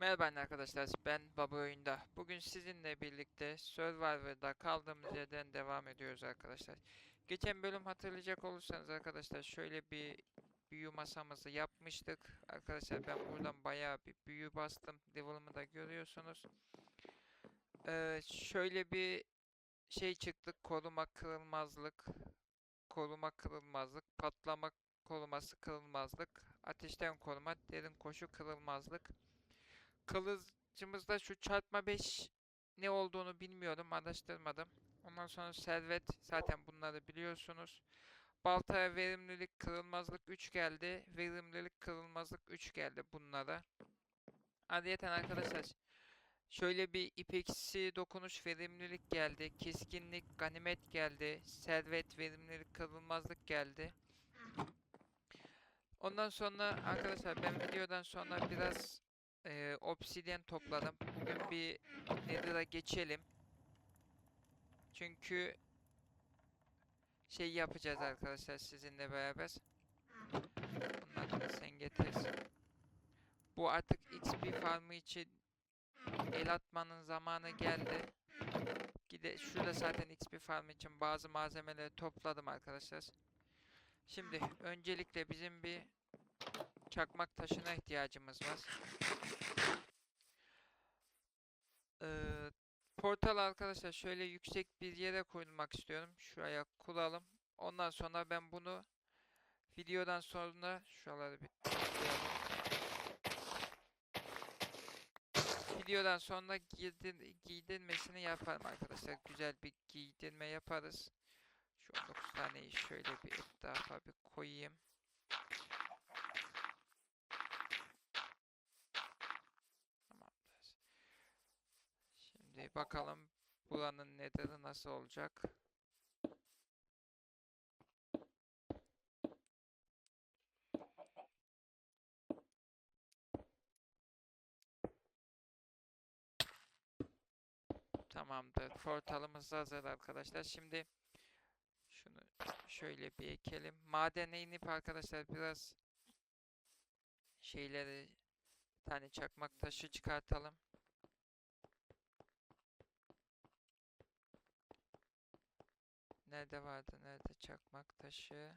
Merhaba arkadaşlar, ben Baba Oyunda. Bugün sizinle birlikte Survivor'da kaldığımız yerden devam ediyoruz arkadaşlar. Geçen bölüm hatırlayacak olursanız arkadaşlar şöyle bir büyü masamızı yapmıştık. Arkadaşlar ben buradan bayağı bir büyü bastım. Level'ımı da görüyorsunuz. Ee, şöyle bir şey çıktı. Koruma kırılmazlık. Koruma kırılmazlık. Patlama koruması kırılmazlık. Ateşten koruma. Derin koşu kırılmazlık. Kılıcımızda şu çarpma 5 ne olduğunu bilmiyorum, araştırmadım. Ondan sonra servet, zaten bunları biliyorsunuz. Baltaya verimlilik, kırılmazlık 3 geldi. Verimlilik, kırılmazlık 3 geldi bunlara. Ayrıyeten arkadaşlar, şöyle bir ipeksi dokunuş verimlilik geldi. Keskinlik, ganimet geldi. Servet, verimlilik, kırılmazlık geldi. Ondan sonra arkadaşlar ben videodan sonra biraz ee, obsidyen topladım. Bugün bir Nether'a geçelim. Çünkü şey yapacağız arkadaşlar sizinle beraber. Bunları sen getirsin. Bu artık XP farmı için el atmanın zamanı geldi. Gide şurada zaten XP farmı için bazı malzemeleri topladım arkadaşlar. Şimdi öncelikle bizim bir çakmak taşına ihtiyacımız var. Ee, portal arkadaşlar şöyle yüksek bir yere koyulmak istiyorum. Şuraya kuralım. Ondan sonra ben bunu videodan sonra şuraları bir. Videodan sonra giydir, giydirmesini yaparım arkadaşlar. Güzel bir giydirme yaparız. Şu 19 taneyi şöyle bir etrafa bir koyayım. Tamamdır. Şimdi bakalım buranın nether'ı nasıl olacak. Tamamdır. Portalımız hazır arkadaşlar. Şimdi şunu şöyle bir ekelim. Madene inip arkadaşlar biraz şeyleri tane çakmak taşı çıkartalım. Nerede vardı? Nerede çakmak taşı?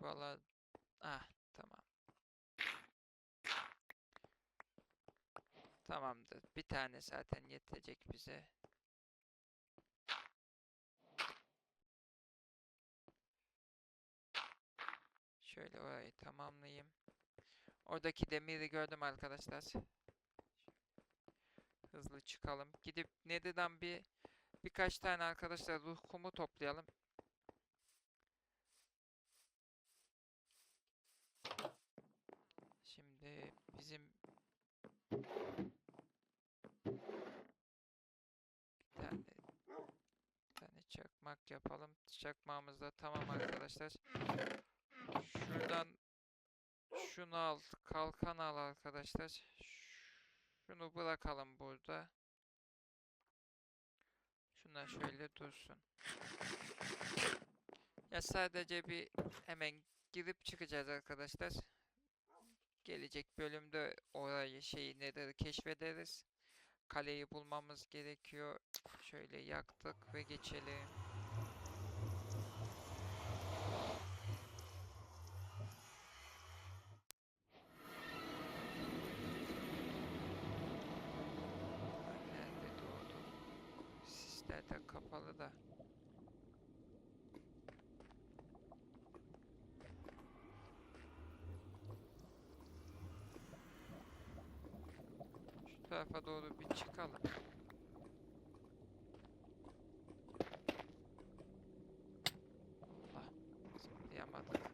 Valla ah tamam. Tamamdır. Bir tane zaten yetecek bize. Şöyle orayı tamamlayayım. Oradaki demiri gördüm arkadaşlar. Hızlı çıkalım. Gidip Nether'dan bir birkaç tane arkadaşlar ruh kumu toplayalım. Şimdi bizim bir tane bir tane çakmak yapalım. Çakmağımız da tamam arkadaşlar. Şuradan şunu al, kalkan al arkadaşlar. Şunu bırakalım burada. Şunlar şöyle dursun. Ya sadece bir hemen girip çıkacağız arkadaşlar. Gelecek bölümde orayı şeyi nedir keşfederiz. Kaleyi bulmamız gerekiyor. Şöyle yaktık ve geçelim. Nerede doğdu? Sisler de kapalı da. Şu tarafa doğru bir çıkalım. Allah, zıplayamadık.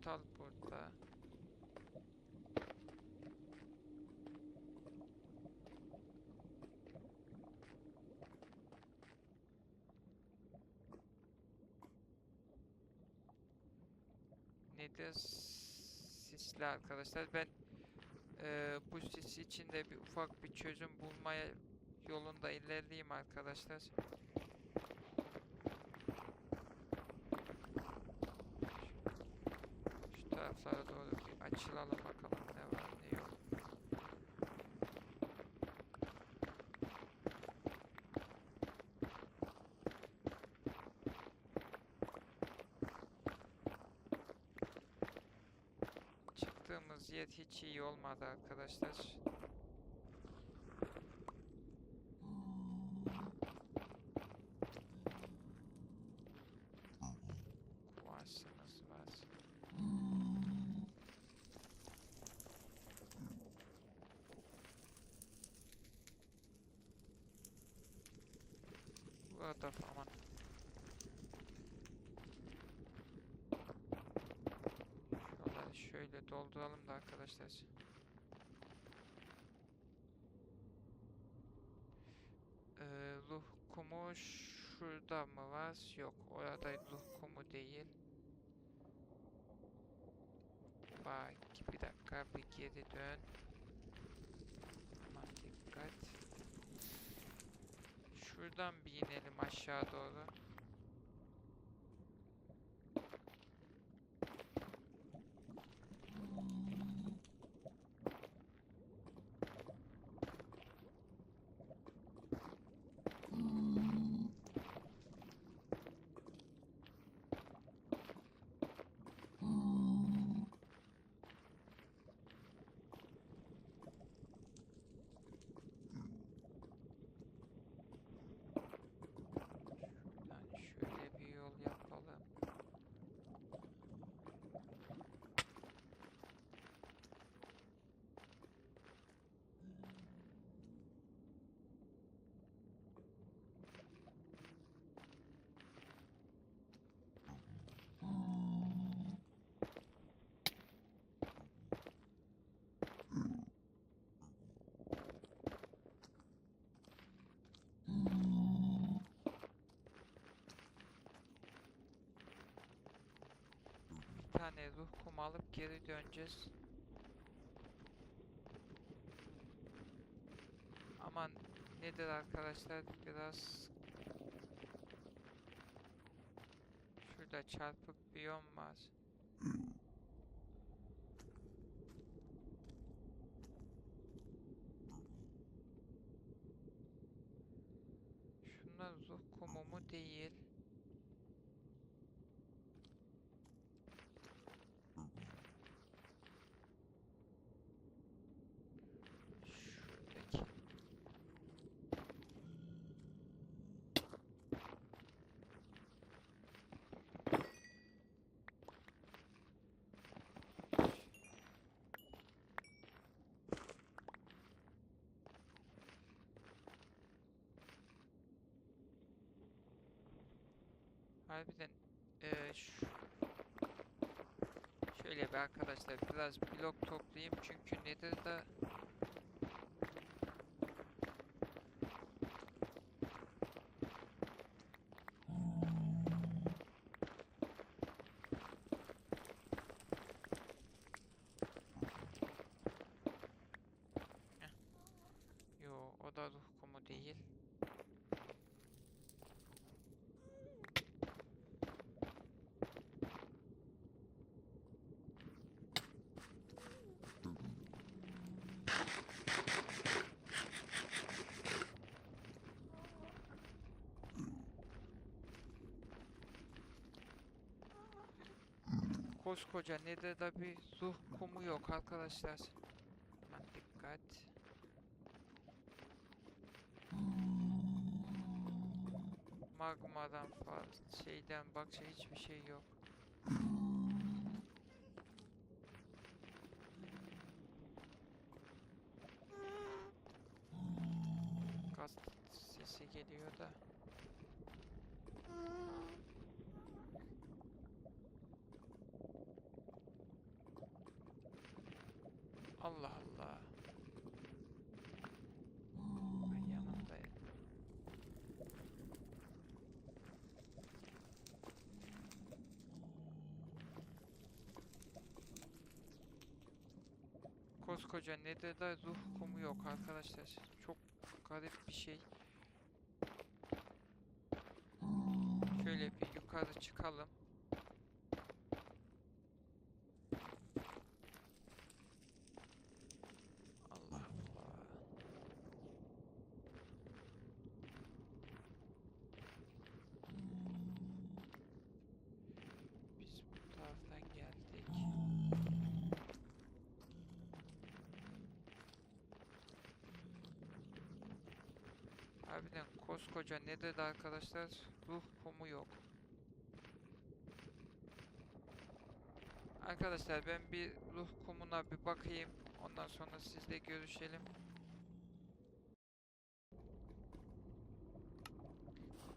portal burada. Nedir? Sisli arkadaşlar. Ben e, bu sis içinde bir ufak bir çözüm bulmaya yolunda ilerleyeyim arkadaşlar. Yer hiç iyi olmadı arkadaşlar. Varsınız var. Burada aman. Şuraları şöyle dolduralım da arkadaşlar. Ee, ruh kumu şurada mı var? Yok, orada ruh kumu değil. Bak, bir dakika, bir geri dön. Aman dikkat. Şuradan bir inelim aşağı doğru. Yani şöyle bir yol yapalım. Bir tane ruh kumu alıp geri döneceğiz. Aman nedir arkadaşlar biraz şurada çarpık biyom var. Şunlar ruh kumu mu değil. Şuradaki. Harbiden eee şu şöyle bir arkadaşlar biraz blok toplayayım. Çünkü nedir da Heh. Yo o da ruh kumu değil. Koskoca nedir da bir ruh kumu yok arkadaşlar. Aman dikkat. Magmadan fazla şeyden bakça hiçbir şey yok. Gaz sesi geliyor da. Allah Allah. Ben yanındayım. Koskoca Nether'da ruh kumu yok arkadaşlar. Çok garip bir şey. Şöyle bir yukarı çıkalım. Allah Allah. Biz bu taraftan geldik. Harbiden koskoca ne dedi arkadaşlar? Ruh kumu yok. Arkadaşlar ben bir ruh kumuna bir bakayım. Ondan sonra sizle görüşelim.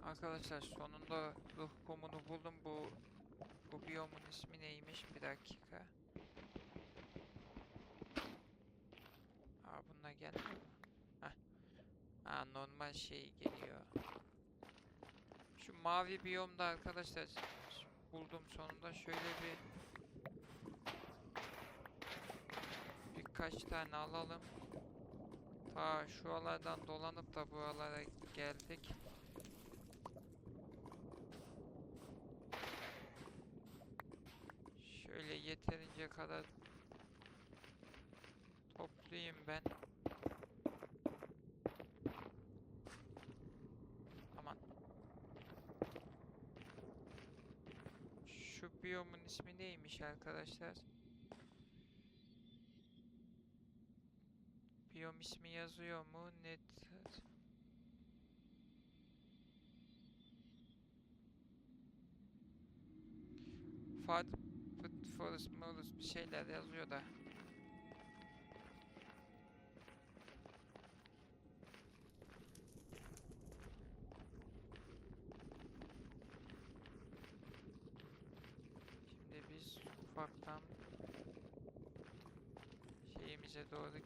Arkadaşlar sonunda ruh kumunu buldum. Bu bu biyomun ismi neymiş? Bir dakika. Aa bununla gelmiyor. Aa normal şey geliyor. Şu mavi biyomda arkadaşlar buldum sonunda şöyle bir birkaç tane alalım. Ta şuralardan dolanıp da buralara geldik. Şöyle yeterince kadar toplayayım ben. Aman. Biyomun ismi neymiş arkadaşlar? Biyom ismi yazıyor mu? Net. Fad Forest Morus bir şeyler yazıyor da.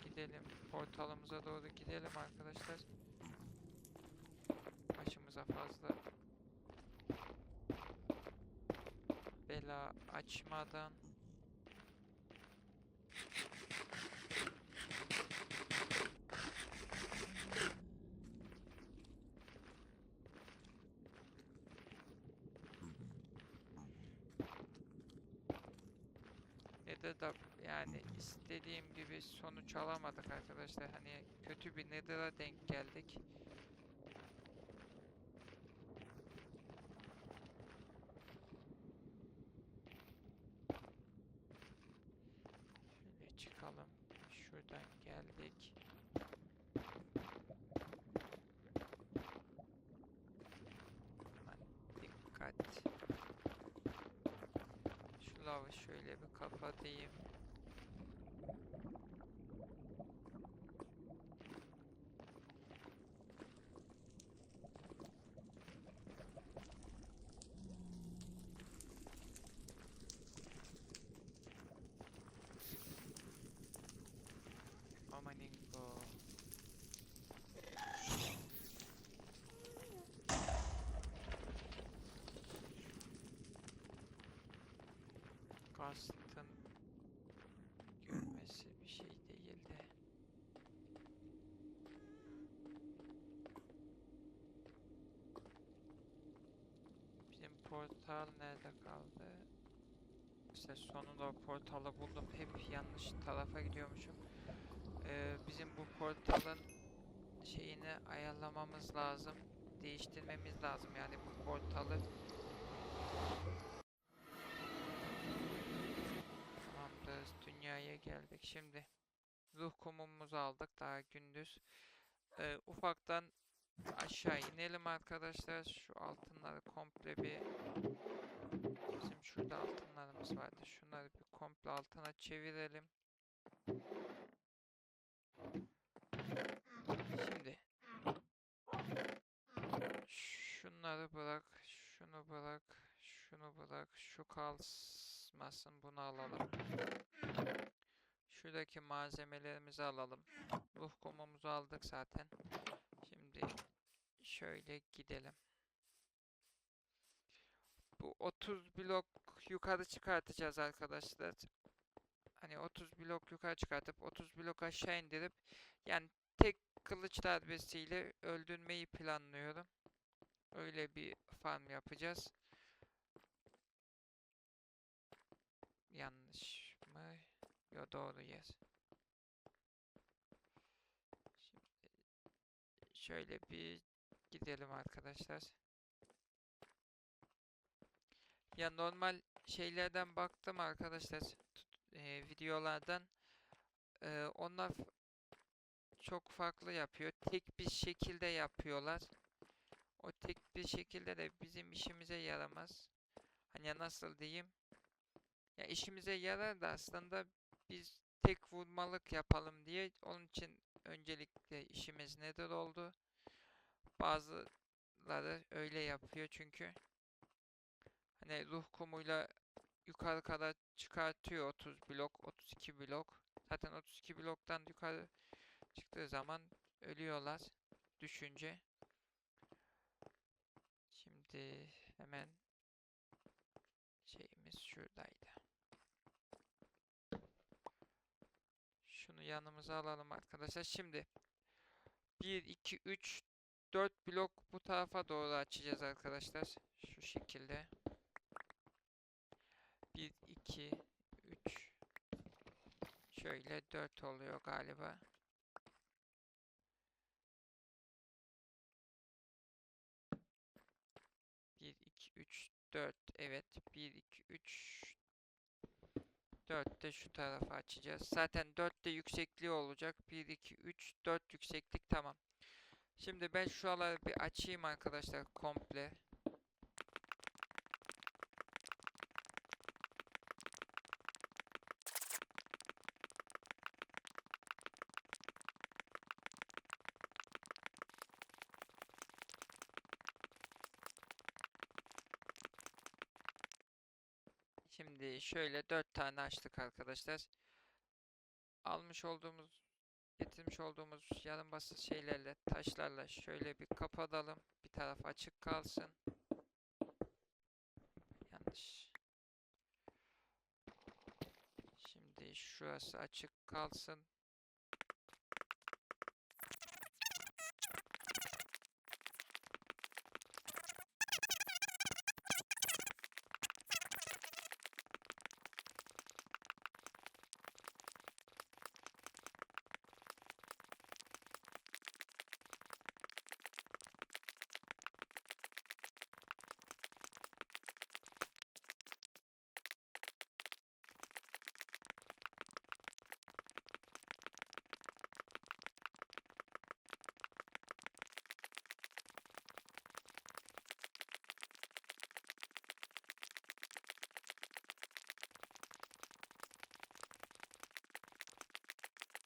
Gidelim. Portalımıza doğru gidelim arkadaşlar. Başımıza fazla bela açmadan Nether da yani istediğim gibi sonuç alamadık arkadaşlar. Hani kötü bir Nether'a denk geldik. Şöyle çıkalım. Şuradan geldik. Aman dikkat. Şu lavı şöyle bir kapatayım. Amaningo. Kastın görmesi bir şey değildi. Bizim portal nerede kaldı? İşte sonunda portalı buldum. Hep yanlış tarafa gidiyormuşum. Ee, bizim bu portalın şeyini ayarlamamız lazım. Değiştirmemiz lazım yani bu portalı. Tamamdır. Dünyaya geldik. Şimdi ruh kumumuzu aldık daha gündüz. Ee, ufaktan aşağı inelim arkadaşlar. Şu altınları komple bir bizim şurada altınlarımız vardı. Şunları bir komple altına çevirelim. Şimdi şunları bırak, şunu bırak, şunu bırak, şu kalmasın bunu alalım. Şuradaki malzemelerimizi alalım. Ruh kumumuzu aldık zaten. Şimdi şöyle gidelim. Bu 30 blok yukarı çıkartacağız arkadaşlar. hani 30 blok yukarı çıkartıp 30 blok aşağı indirip yani tek kılıç darbesiyle öldürmeyi planlıyorum. Öyle bir farm yapacağız. Yanlış mı? Yo doğru yes. Şimdi şöyle bir gidelim arkadaşlar. Ya normal şeylerden baktım arkadaşlar e, videolardan E, onlar çok farklı yapıyor. Tek bir şekilde yapıyorlar. O tek bir şekilde de bizim işimize yaramaz. Hani nasıl diyeyim? Ya işimize yarar da aslında biz tek vurmalık yapalım diye onun için öncelikle işimiz nedir oldu. Bazıları öyle yapıyor çünkü. Hani ruh kumuyla yukarı kadar çıkartıyor 30 blok, 32 blok. Zaten 32 bloktan yukarı çıktığı zaman ölüyorlar düşünce. Şimdi hemen şeyimiz şuradaydı. Şunu yanımıza alalım arkadaşlar. Şimdi 1 2 3 4 blok bu tarafa doğru açacağız arkadaşlar. Şu şekilde. 1 2 3 Şöyle 4 oluyor galiba. Bir, iki, üç, dört. Evet. Bir, iki, üç, dört de şu tarafa açacağız. Zaten dört de yüksekliği olacak. Bir, iki, üç, dört yükseklik tamam. Şimdi ben şuraları bir açayım arkadaşlar komple. Şimdi şöyle dört tane açtık arkadaşlar. Almış olduğumuz, getirmiş olduğumuz yarım basit şeylerle, taşlarla şöyle bir kapatalım. Bir taraf açık kalsın. Yanlış. Şimdi şurası açık kalsın.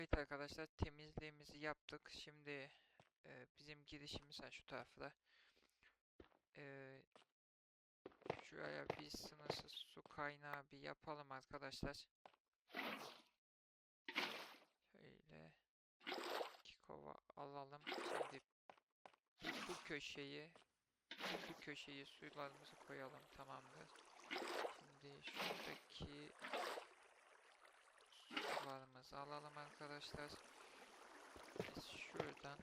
Evet arkadaşlar temizliğimizi yaptık. Şimdi e, bizim girişimiz ha şu tarafta. E, şuraya bir sınırsız su kaynağı bir yapalım arkadaşlar. Şöyle iki kova alalım. Şimdi bu köşeyi bu köşeyi sularımızı koyalım tamamdır. Şimdi şuradaki sularımızı alalım arkadaşlar. Biz şuradan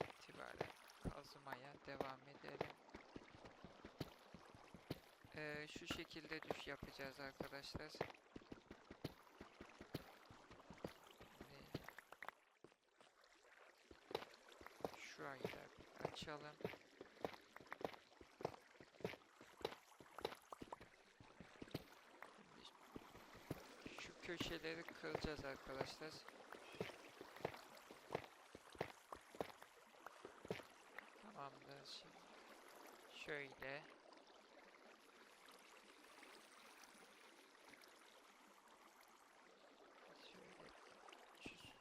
itibaren kazmaya devam edelim. Ee, şu şekilde düş yapacağız arkadaşlar. Şimdi şurayı da açalım. Şimdi şu köşeleri kıracağız arkadaşlar. Tamamdır. Şimdi şöyle.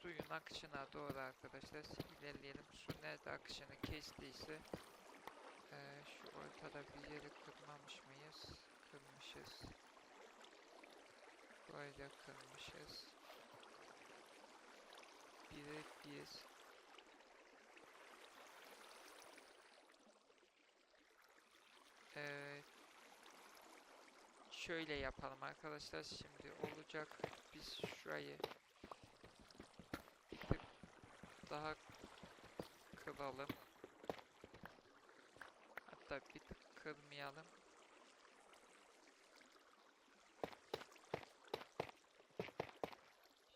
Suyun akışına doğru arkadaşlar ilerleyelim. Su nerede akışını kestiyse eee, şu ortada bir yeri kırmamış mıyız? Kırmışız. Böyle kırmışız. Bire bir. Evet. şöyle yapalım arkadaşlar. Şimdi olacak. Biz şurayı bir tık daha kıralım. Hatta bir tık kırmayalım.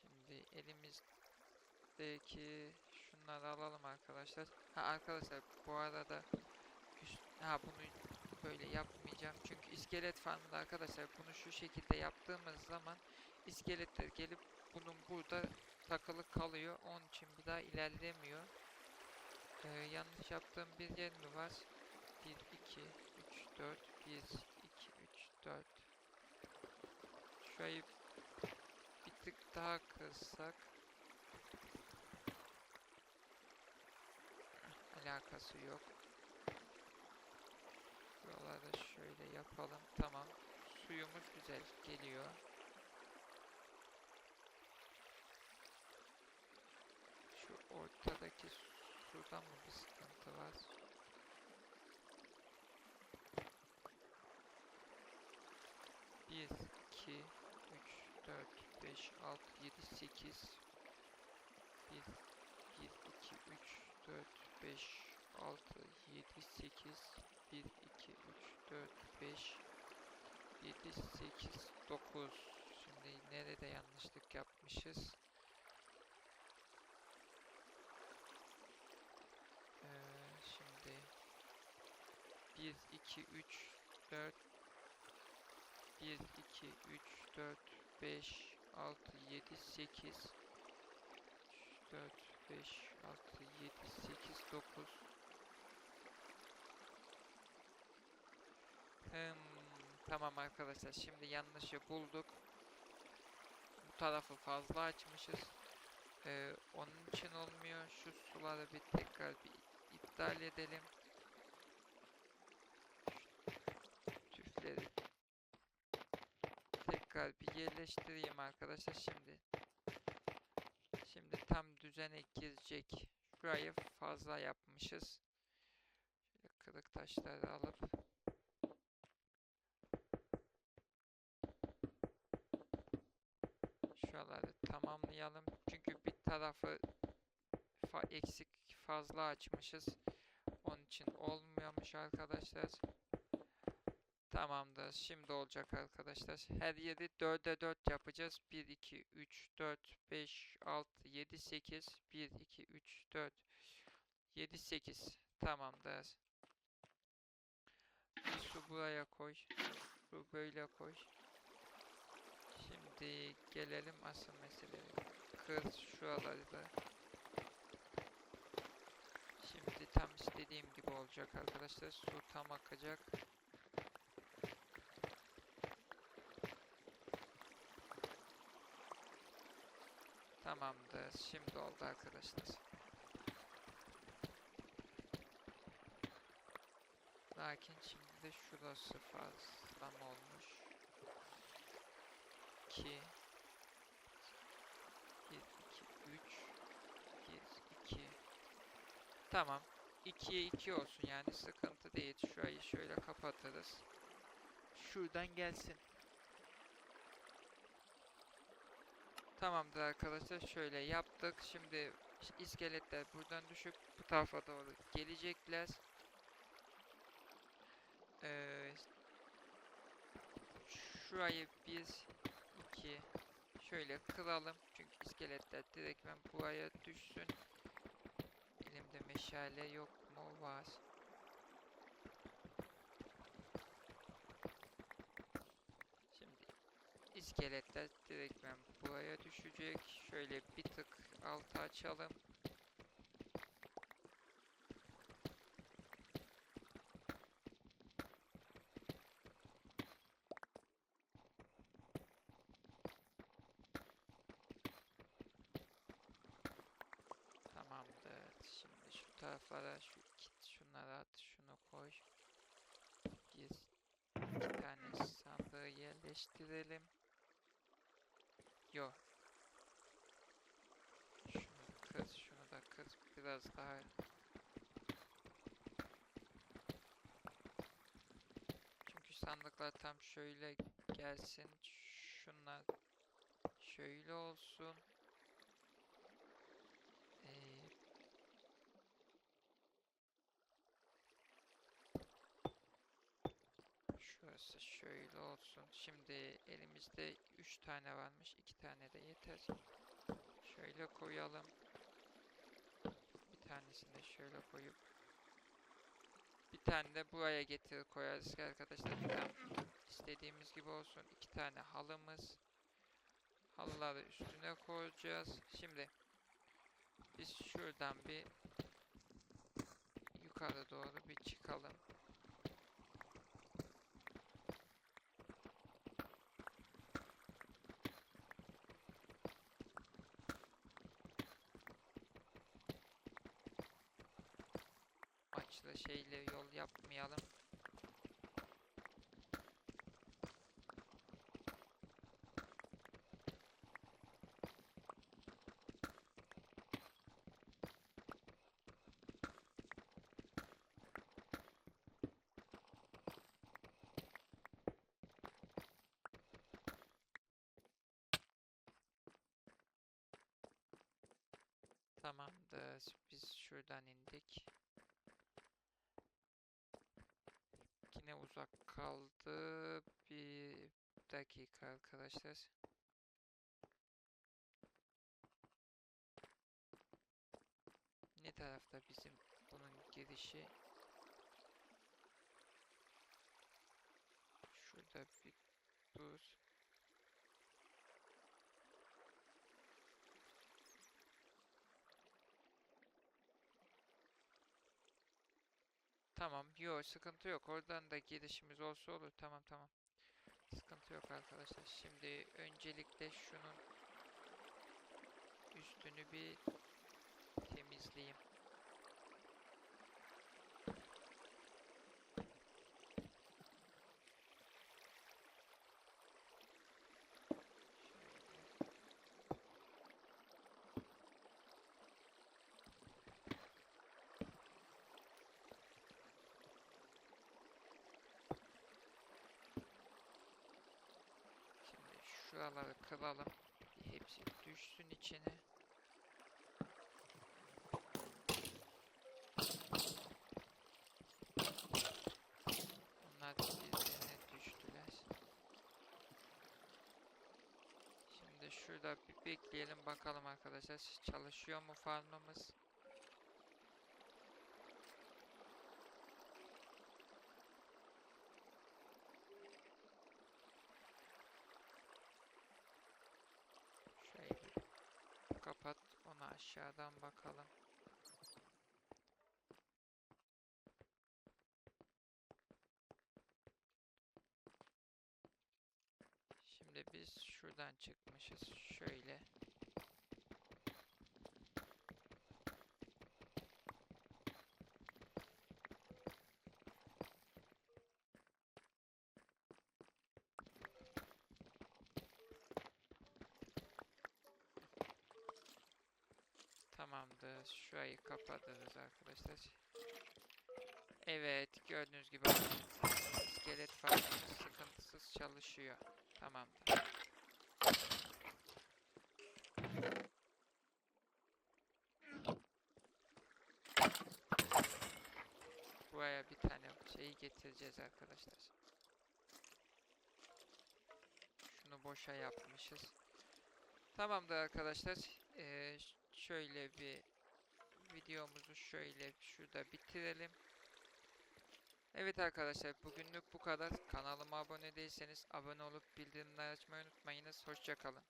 Şimdi elimizdeki şunları alalım arkadaşlar. Ha arkadaşlar bu arada ha bunu böyle yapmayacağım. Çünkü iskelet farmında arkadaşlar bunu şu şekilde yaptığımız zaman iskeletler gelip bunun burada takılı kalıyor. Onun için bir daha ilerlemiyor. Ee, yanlış yaptığım bir yer mi var? 1, 2, 3, 4, 1, 2, 3, 4. Şurayı bir tık daha kırsak. Alakası yok. Buralarda şöyle yapalım. Tamam. Suyumuz güzel geliyor. Şu ortadaki suda mı bir sıkıntı var? Bir, iki, üç, dört, beş, altı, yedi, sekiz. Bir, bir, iki, üç, dört, beş, altı, yedi, sekiz. Bir, iki, üç, dört, beş, yedi, sekiz, dokuz. Şimdi nerede yanlışlık yapmışız? Ee, şimdi 1, 2, 3, 4 1, 2, 3, 4, 5, 6, 7, 8 3, 4, 5, 6, 7, 8, 9 Hmm, tamam arkadaşlar şimdi yanlışı bulduk. Bu tarafı fazla açmışız. Ee, onun için olmuyor. Şu suları bir tekrar bir iptal edelim. Tüfleri tekrar bir yerleştireyim arkadaşlar şimdi. Tam düzene girecek. Şurayı fazla yapmışız. Şöyle kırık taşları alıp şuraları tamamlayalım. Çünkü bir tarafı fa eksik fazla açmışız. Onun için olmuyormuş arkadaşlar. Tamamdır. Şimdi olacak arkadaşlar. Her yeri 4'e 4 yapacağız. 1, 2, 3, 4, 5, 6, 7, 8. 1, 2, 3, 4, 7, 8. Tamamdır. Su buraya koy. Su böyle koy. Şimdi gelelim asıl meseleye. Kır şuraları da. Şimdi tam istediğim gibi olacak arkadaşlar. Su tam akacak. Tamamdır. Şimdi oldu arkadaşlar. Lakin şimdi de şurası fazla olmuş? 2 1 2 3 1 2 Tamam. 2'ye 2 olsun yani sıkıntı değil. Şurayı şöyle kapatırız. Şuradan gelsin. Tamamdır arkadaşlar. Şöyle yaptık. Şimdi iskeletler buradan düşüp bu tarafa doğru gelecekler. Ee, şurayı bir, iki, şöyle kıralım. Çünkü iskeletler direktmen buraya düşsün. Elimde meşale yok mu? Var. Şimdi iskeletler direktmen buraya düşecek. Şöyle bir tık altı açalım. Tamamdır. Şimdi şu taraflara şu kit şunları at, şunu koy. Bir, iki tane sandığı yerleştirelim. Yo. Şunu kır, şunu da kır. Biraz daha Çünkü sandıklar tam şöyle gelsin. Şunlar şöyle olsun. Ee, şurası şöyle olsun. Şimdi elimizde 3 tane varmış. 2 tane de yeter. Şöyle koyalım. Bir tanesini de şöyle koyup bir tane de buraya getir koyarız arkadaşlar. Tam istediğimiz gibi olsun. İki tane halımız. Halıları üstüne koyacağız. Şimdi biz şuradan bir yukarı doğru bir çıkalım. Şeyle yol yapmayalım. Tamamdır. Biz şuradan indik. Kaldı. Bir dakika arkadaşlar. Ne tarafta bizim bunun girişi? Şurada bir dur. Tamam, yok sıkıntı yok. Oradan da girişimiz olsa olur. Tamam tamam. Sıkıntı yok arkadaşlar. Şimdi öncelikle şunun üstünü bir temizleyeyim. Şöyle. Şimdi şuraları kıralım. Hepsi düşsün içine. Onlar birbirine düştüler. Şimdi şurada bir bekleyelim bakalım arkadaşlar. Çalışıyor mu farmımız? Şöyle bir kapat onu aşağıdan bakalım. Şimdi biz şuradan çıkmışız. Şöyle. Tamamdır. Şurayı kapatırız arkadaşlar. Evet, gördüğünüz gibi iskelet farkımız sıkıntısız çalışıyor. Tamamdır. Buraya bir tane şeyi getireceğiz arkadaşlar. Şunu boşa yapmışız. Tamamdır arkadaşlar. Ee, şöyle bir videomuzu şöyle şurada bitirelim. Evet arkadaşlar bugünlük bu kadar. Kanalıma abone değilseniz abone olup bildirimleri açmayı unutmayınız. Hoşçakalın.